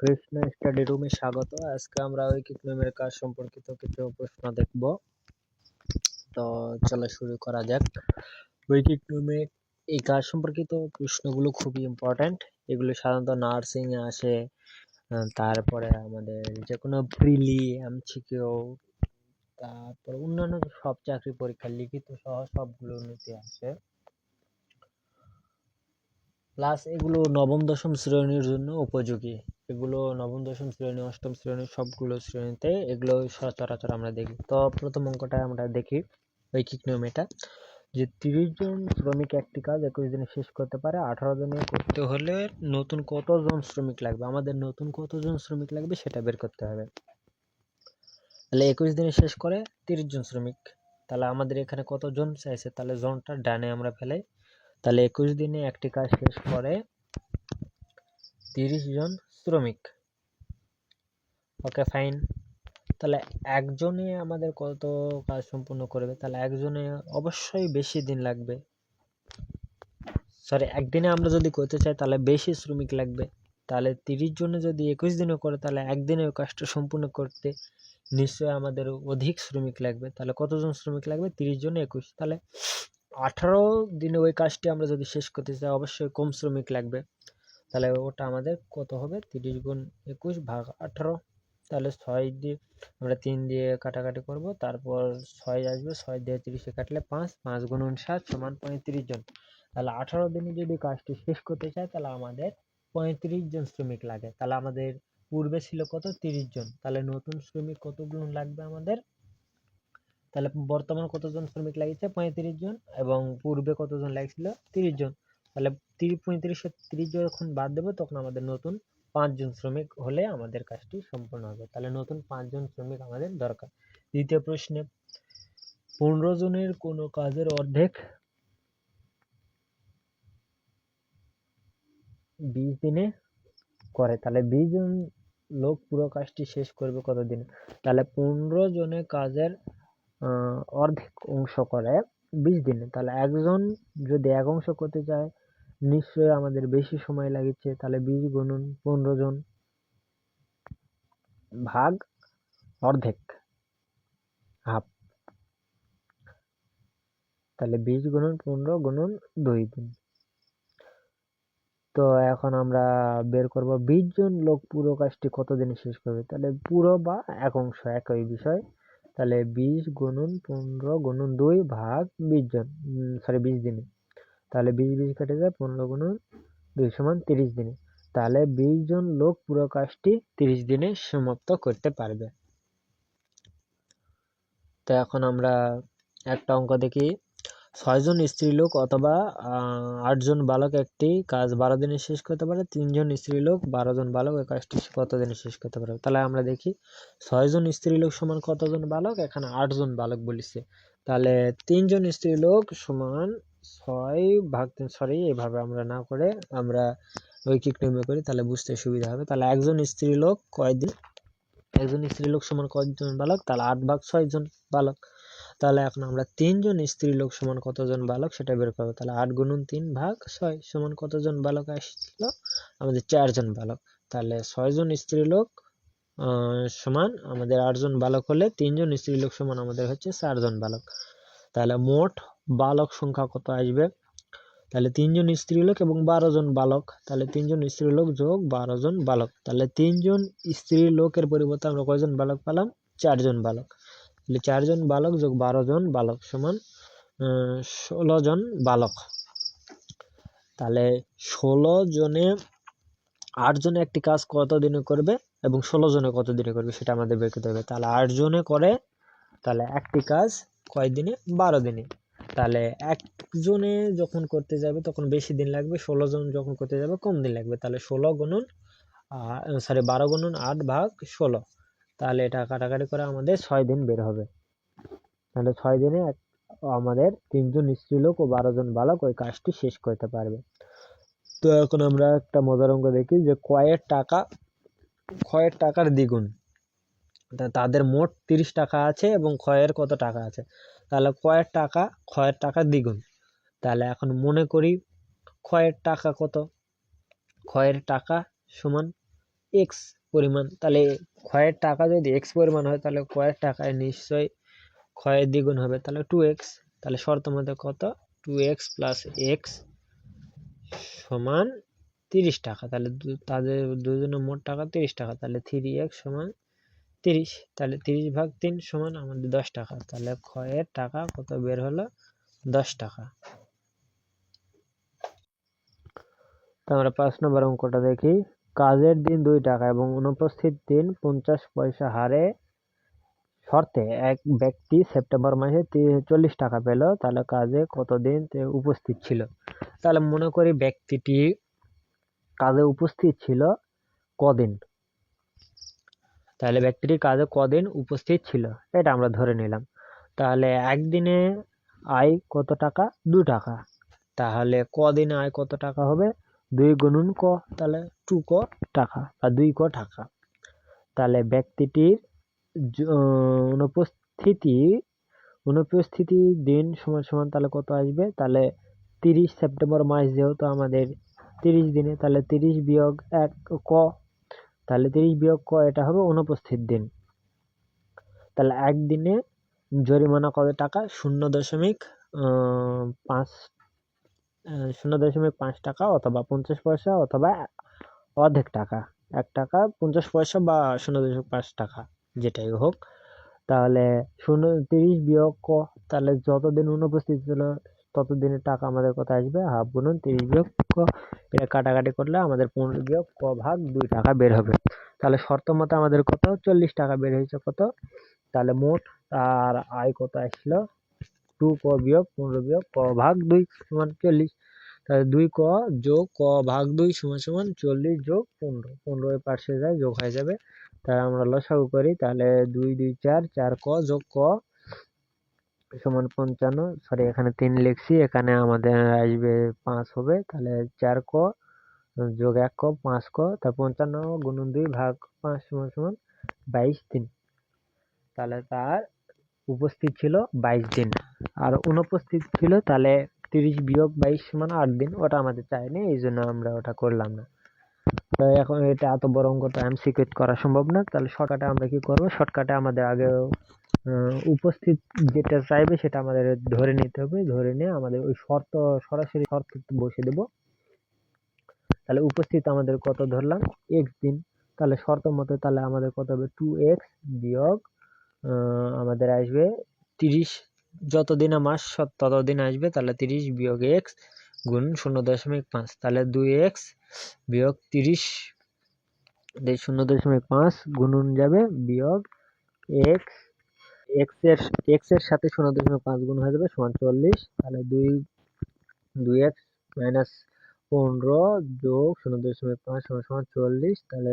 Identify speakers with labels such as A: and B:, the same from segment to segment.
A: Krishna study রুমে স্বাগত। আজকে আমরা ঐকিক নিয়মের কাজ সম্পর্কিত কিছু প্রশ্ন দেখব। তো চলো শুরু করা যাক। ঐকিক নিয়মে এই কাজ সম্পর্কিত প্রশ্নগুলো খুবই ইম্পর্ট্যান্ট এগুলো সাধারণত নার্সিং এ আসে তারপরে আমাদের যে কোনো প্রিলি এমসিকিউ তারপর অন্যান্য সব চাকরি পরীক্ষা, লিখিত সহ সবগুলো নিতে আসে। প্লাস এগুলো নবম, দশম শ্রেণির জন্য উপযোগী। এগুলো নবম, দশম শ্রেণি, অষ্টম শ্রেণি সবগুলো শ্রেণীতে এগুলো সচরাচর আমরা দেখি। তো প্রথম অঙ্কটা আমরা দেখি ঐকিক নিয়ম এটা যে তিরিশ জন শ্রমিক একটি কাজ একুশ দিনে শেষ করতে পারে, আঠারো দিনে করতে হলে নতুন কতজন শ্রমিক লাগবে? আমাদের নতুন কতজন শ্রমিক লাগবে সেটা বের করতে হবে। তাহলে একুশ দিনে শেষ করে তিরিশ জন শ্রমিক। তাহলে আমাদের এখানে কতজন চাইছে? তাহলে জনটা ডানে আমরা ফেলাই। তাহলে একুশ দিনে একটি কাজ শেষ করে তিরিশ জন শ্রমিক ওকে ফাইন তাহলে একজনে আমাদের কত কাজ সম্পূর্ণ করবে? তাহলে একজনে অবশ্যই বেশি দিন লাগবে। সরি একদিনে আমরা যদি করতে চাই, তাহলে বেশি শ্রমিক লাগবে। তাহলে তিরিশ জনে যদি একুশ দিনে করে, তাহলে একদিনে ওই কাজটা সম্পূর্ণ করতে নিশ্চয়ই আমাদের অধিক শ্রমিক লাগবে। তাহলে কতজন শ্রমিক লাগবে? তিরিশ জনে একুশ। তাহলে আঠারো দিনে ওই কাজটি আমরা যদি শেষ করতে চাই, অবশ্যই কম শ্রমিক লাগবে। তাহলে ওটা আমাদের কত হবে? তিরিশ গুণ একুশ ভাগ আঠারো। তাহলে ছয় দিয়ে আমরা তিন দিয়ে কাটাকাটি করব। তারপর ছয় আসবে, ছয় দিয়ে তিরিশে কাটলে পাঁচ পাঁচ গুণ সাত সমান পঁয়ত্রিশ জন। তাহলে আঠারো দিনে যদি কাজটি শেষ করতে চাই তাহলে আমাদের পঁয়ত্রিশ জন শ্রমিক লাগে। তাহলে আমাদের পূর্বে ছিল কত? তিরিশ জন। তাহলে নতুন শ্রমিক কতগুলো লাগবে আমাদের? তাহলে বর্তমান কতজন শ্রমিক লাগিয়েছে? পঁয়ত্রিশ জন। এবং পূর্বে কতজন লাগছিল তিরিশ জন। তাহলে তিরিশ পঁয়ত্রিশে তিরিশ যখন বাদ দেবো, তখন আমাদের নতুন পাঁচজন শ্রমিক হলে আমাদের কাজটি সম্পূর্ণ হবে। তাহলে নতুন পাঁচজন শ্রমিক আমাদের দরকার। দ্বিতীয় প্রশ্নে, পনেরো জনের কোনো কাজের অর্ধেক বিশ দিনে করে। তাহলে বিশ জন লোক পুরো কাজটি শেষ করবে কত দিনে তাহলে পনেরো জনের কাজের অর্ধেক অংশ করে বিশ দিনে। তাহলে একজন যদি এক অংশ করতে চায় নিশ্চয়ই আমাদের বেশি সময় লাগিচ্ছে, তাহলে বিশ গুণন পনেরো জন। ভাগ, অর্ধেক। হাফ। তাহলে বিশ গুণন পনেরো গুণন দুই দিন। তো এখন আমরা বের করব, বিশ জন লোক পুরো কাজটি কত দিনে শেষ করবে? তাহলে পুরো বা এক অংশ, একই বিষয়। তাহলে বিশ গুণন পনেরো গুণন দুই ভাগ বিশ জন সরি বিশ দিনে। তাহলে বিশ বিশ কেটে যায় পনেরো গুণন দুই সমান তিরিশ দিনে। তাহলে বিশ জন লোক পুরো কাজটি তিরিশ দিনে সমাপ্ত করতে পারবে। তো এখন আমরা একটা অঙ্ক দেখি। ছয়জন স্ত্রীলোক অথবা আটজন বালক একটি কাজ বারো দিনে শেষ করতে পারে। তিনজন স্ত্রীলোক বারো জন বালক ওই কাজটি কত দিনে শেষ করতে পারে তাহলে আমরা দেখি ছয়জন স্ত্রীলোক সমান কতজন বালক? এখানে আটজন বালক বলেছে। তাহলে তিনজন স্ত্রীলোক সমান ছয় ভাগ তিন সরি এভাবে আমরা না করে আমরা ঐকিক নিয়মে করি, তাহলে বুঝতে সুবিধা হবে। তাহলে একজন স্ত্রীলোক কয়দিন? একজন স্ত্রীলোক সমান কয়জন বালক? তাহলে আট ভাগ ছয় জন বালক। তাহলে এখন আমরা তিনজন স্ত্রী লোক সমান কতজন বালক সেটা বের করব। তাহলে আট গুণন তিন ভাগ ছয় সমান কতজন বালক আসছিল আমাদের চারজন বালক। তাহলে ছয়জন স্ত্রী লোক সমান আমাদের আটজন বালক হলে তিনজন স্ত্রী লোক সমান আমাদের হচ্ছে চারজন বালক। তাহলে মোট বালক সংখ্যা কত আসবে? তাহলে তিনজন স্ত্রী লোক এবং বারো জন বালক। তাহলে তিনজন স্ত্রী লোক যোগ বারো জন বালক। তাহলে তিনজন স্ত্রী লোকের পরিবর্তে আমরা কয়জন বালক পেলাম? চারজন বালক। তাহলে চারজন বালক যোগ বারো জন বালক সমান ষোলো জন বালক। তাহলে ষোলো জনে আট জনে একটি কাজ কত দিনে করবে এবং ষোলো জনে কত দিনে করবে সেটা আমাদের বের করতে হবে। তাহলে আট জনে করে, তাহলে একটি কাজ কয় দিনে? বারো দিনে। তাহলে একজনে যখন করতে যাবে তখন বেশি দিন লাগবে, ষোলো জন যখন করতে যাবে কম দিন লাগবে। তাহলে ষোলো গুণন সরি বারো গুণন আট ভাগ ষোলো। তাহলে এটা কাটাকাটি করে আমাদের ছয় দিন বের হবে। তাহলে ছয় দিনে এক, আমাদের তিনজন স্ত্রীলোক ও বারো জন বালক ওই কাজটি শেষ করতে পারবে। তো এখন আমরা একটা মজার অঙ্ক দেখি যে কয়ের টাকা ক্ষয়ের টাকার দ্বিগুণ। তাদের মোট তিরিশ টাকা আছে এবং ক্ষয়ের কত টাকা আছে? তাহলে ক্ষয়ের টাকা ক্ষয়ের টাকা দ্বিগুণ। তাহলে এখন মনে করি ক্ষয়ের টাকা কত? ক্ষয়ের টাকা সমান এক্স পরিমাণ। তাহলে ক্ষয়ের টাকা যদি এক্স পরিমাণ হয়, তাহলে কয়ের টাকায় নিশ্চয়ই ক্ষয়ের দ্বিগুণ হবে। তাহলে টু এক্স তাহলে শর্ত মধ্যে কত? টু এক্স প্লাস এক্স সমান তিরিশ টাকা। তাহলে তাদের দুজনের মোট টাকা তিরিশ টাকা। তাহলে থ্রি এক্স সমান তিরিশ। তাহলে তিরিশ ভাগ তিন সমান আমাদের দশ টাকা। তাহলে ক্ষয়ের টাকা কত বের হলো? দশ টাকা। তো আমরা পাঁচ নম্বর অঙ্কটা দেখি। কাজের দিন দুই টাকা এবং অনুপস্থিত দিন পঞ্চাশ পয়সা হারে শর্তে এক ব্যক্তি সেপ্টেম্বর মাসে চল্লিশ টাকা পেল। তাহলে কাজে কতদিন উপস্থিত ছিল? তাহলে মনে করি ব্যক্তিটি কাজে উপস্থিত ছিল কদিন? তাহলে ব্যক্তিটি কাজে কদিন উপস্থিত ছিল? এটা আমরা ধরে নিলাম। তাহলে একদিনে আয় কত টাকা? দু টাকা। তাহলে কদিনে আয় কত টাকা হবে? দুই গুণুন ক, তাহলে টু ক টাকা বা দুই ক টাকা। তাহলে ব্যক্তিটির অনুপস্থিতি অনুপস্থিতি দিন সমান সমান তাহলে কত আসবে? তাহলে তিরিশ সেপ্টেম্বর মাস যেহেতু আমাদের তিরিশ দিনে, তাহলে তিরিশ বিয়োগ এক ক তাহলে তিরিশ বিয়োগ ক, এটা হবে অনুপস্থিত দিন। তাহলে একদিনে জরিমানা কত টাকা? শূন্য দশমিক পাঁচ শূন্য দশমিক পাঁচ টাকা অথবা পঞ্চাশ পয়সা অথবা অর্ধেক টাকা। এক টাকা, পঞ্চাশ পয়সা বা শূন্য দশমিক পাঁচ টাকা, যেটাই হোক। তাহলে শূন্য, তিরিশ বিয়োগ ক, তাহলে যতদিন অনুপস্থিত ছিল ততদিনের টাকা আমাদের কত আসবে? হাফ গুণন তিরিশ বিয়োগ ক। এটা কাটাকাটি করলে আমাদের পনেরো বিয়োগ ক ভাগ দুই টাকা বের হবে। তাহলে শর্ত মতো আমাদের কত? চল্লিশ টাকা বের হয়েছে কত? তাহলে মোট আর আয় কত আসলো টু ক বিয়োগ পনেরো বিয়োগ ক ভাগ দুই সমান চল্লিশ। তাহলে দুই ক যোগ ক ভাগ দুই সমান সমান চল্লিশ যোগ পনেরো। পনেরো পাশে যায় যোগ হয়ে যাবে, তাহলে আমরা লসাগু করি। তাহলে দুই দুই, চার চার ক যোগ ক সমান পঞ্চান্ন সরি এখানে তিন লিখছি, এখানে আমাদের আসবে পাঁচ হবে, তাহলে চার ক যোগ এক ক, পাঁচ ক তার পঞ্চান্ন গুণন দুই ভাগ পাঁচ সমান সমান বাইশ দিন। তাহলে তার উপস্থিত ছিল বাইশ দিন। আর অনুপস্থিত ছিল তাহলে তিরিশ বিয়োগ বাইশ সমান আট দিন, ওটা আমাদের চাইনি এই জন্য আমরা ওটা করলাম না। তো এখন এটা এত বড় অঙ্কটা এমসিকিউ করা সম্ভব না, তাহলে শর্টকাটে আমরা কি করব? শর্টকাটে আমাদের আগে উপস্থিত যেটা চাইবে সেটা আমাদের ধরে নিতে হবে, ধরে নিয়ে আমাদের ওই শর্ত, সরাসরি শর্ত বসে দেব। তাহলে উপস্থিত আমাদের কত ধরলাম? এক্স দিন। তাহলে শর্ত মতো তাহলে আমাদের কত হবে? টু এক্স বিয়োগ আমাদের আসবে তিরিশ। যতদিনে মাস ততদিন আসবে, তাহলে তিরিশ বিয়োগ এক্স গুণ শূন্য দশমিক পাঁচ। তাহলে দুই এক্স বিয়োগ তিরিশ শূন্য দশমিক পাঁচ গুণন যাবে বিয়োগ এক্স এক্সের এর সাথে শূন্য দশমিক পাঁচ গুণ হয়ে যাবে, সমান চল্লিশ, তাহলে দুই দুই এক্স মাইনাস পনেরো যোগ শূন্য দশমিক পাঁচ সমান সমান চল্লিশ, তাহলে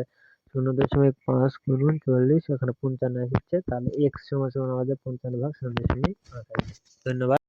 A: শূন্য দশমিক পাঁচ গুণ চল্লিশ, এখানে পঞ্চান্ন এসেছে তাহলে এক্স সমান পঞ্চান্ন ভাগ শূন্য দশমিক পাঁচ ধন্যবাদ।